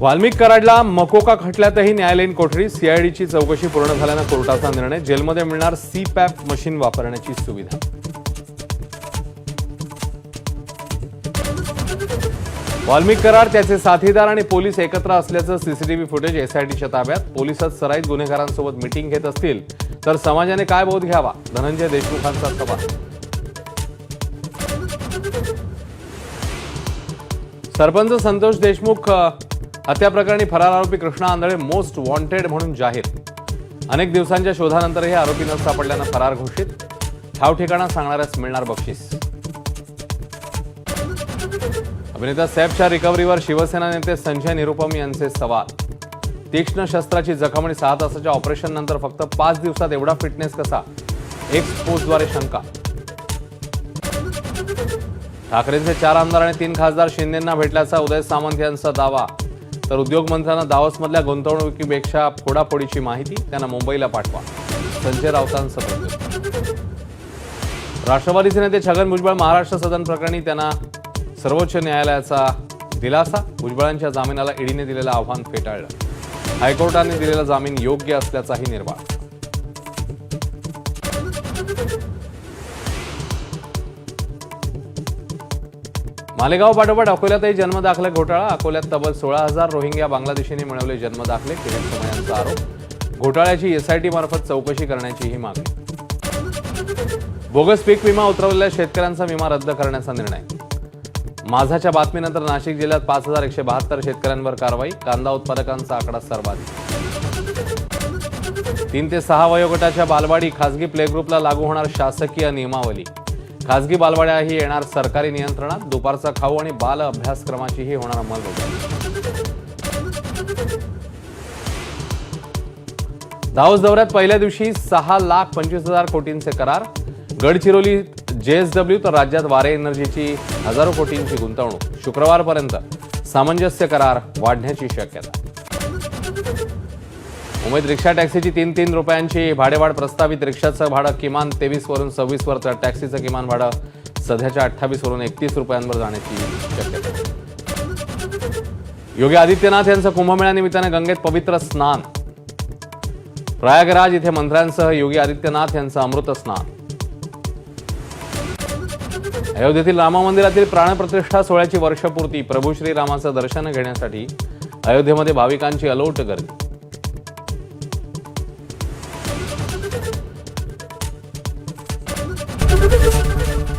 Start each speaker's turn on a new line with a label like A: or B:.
A: वाल्मिक कराडला मकोका खटल्यातही न्यायालयीन कोठडी सीआयडीची चौकशी पूर्ण झाल्यानं कोर्टाचा निर्णय जेलमध्ये मिळणार सी पॅप मशीन वापरण्याची सुविधा. वाल्मिक कराड त्याचे साथीदार आणि पोलीस एकत्र असल्याचं सीसीटीव्ही फुटेज एसआयटीच्या ताब्यात. पोलिसात सराईत गुन्हेगारांसोबत मिटिंग घेत असतील तर समाजाने काय बोध घ्यावा? धनंजय देशमुखांचा तपास सरपंच संतोष देशमुख हत्याप्रकरणी हत्या प्रकरणी फरार आरोपी कृष्णा आंधळे मोस्ट वॉन्टेड म्हणून जाहीर. अनेक दिवसांच्या शोधानंतरही आरोपी न सापडल्यानं फरार घोषित. ठाव ठिकाणा मिळणार बक्षीस. अभिनेता सैफच्या रिकव्हरीवर शिवसेना नेते संजय निरुपम यांचे सवाल. तीक्ष्ण शस्त्राची जखम आणि सहा तासाच्या ऑपरेशन नंतर फक्त पाच दिवसात एवढा फिटनेस कसा? एक्स पोस्टद्वारे शंका. ठाकरेंचे चार आमदार आणि तीन खासदार शिंदेंना भेटल्याचा उदय सामंत यांचा दावा. तर उद्योगमंत्र्यांना दावसमधल्या गुंतवणुकीपेक्षा फोडाफोडीची माहिती त्यांना मुंबईला पाठवा. संजय राऊतांचं राष्ट्रवादीचे नेते छगन भुजबळ महाराष्ट्र सदन प्रकरणी त्यांना सर्वोच्च न्यायालयाचा दिलासा भुजबळांच्या जामिनाला ईडीने दिलेलं आव्हान फेटाळलं. हायकोर्टाने दिलेला जामीन योग्य असल्याचाही निर्वाळ. मालेगाव पाठोपाठ अकोल्यातही जन्मदाखले घोटाळा. अकोल्यात तब्बल सोळा हजार रोहिंग्या बांगलादेशींनी मिळवले जन्मदाखले किरीट सोमय्यांचा आरोप. घोटाळ्याची एसआयटी मार्फत चौकशी करण्याचीही मागणी. बोगस पीक विमा उतरवलेल्या शेतकऱ्यांचा विमा रद्द करण्याचा निर्णय. माझाच्या बातमीनंतर नाशिक जिल्ह्यात पाच हजार एकशे बहात्तर शेतकऱ्यांवर कारवाई कांदा उत्पादकांचा आकडा सर्वाधिक. तीन ते सहा वयोगटाच्या बालवाडी खासगी प्ले ग्रुपला लागू होणार शासकीय नियमावली. खासगी बालवाड्याही येणार सरकारी नियंत्रणात. दुपारचा खाऊ आणि बाल अभ्यासक्रमाचीही होणार अंमलबजावणी. धावस दौऱ्यात पहिल्या दिवशी सहा लाख पंचवीस हजार कोटींचे करार. गडचिरोली जेएसडब्ल्यू तर राज्यात वारे एनर्जीची हजारो कोटींची गुंतवणूक. शुक्रवारपर्यंत सामंजस्य करार वाढण्याची शक्यता. मुंबईत रिक्षा टॅक्सीची तीन तीन रुपयांची भाडेवाढ प्रस्तावित. रिक्षाचं भाडं किमान तेवीस वरून सव्वीस तर टॅक्सीचं किमान भाडं सध्याच्या अठ्ठावीस वरून एकतीस रुपयांवर जाण्याची शक्यता योगी आदित्यनाथ यांचं कुंभमेळ्यानिमित्तानं गंगेत पवित्र स्नान. प्रयागराज इथे मंत्र्यांसह योगी आदित्यनाथ यांचं अमृत स्नान. अयोध्येतील राम मंदिरातील प्राणप्रतिष्ठा सोहळ्याची वर्षपूर्ती प्रभू श्रीरामाचं दर्शन घेण्यासाठी अयोध्येमध्ये भाविकांची अलोट गर्दी.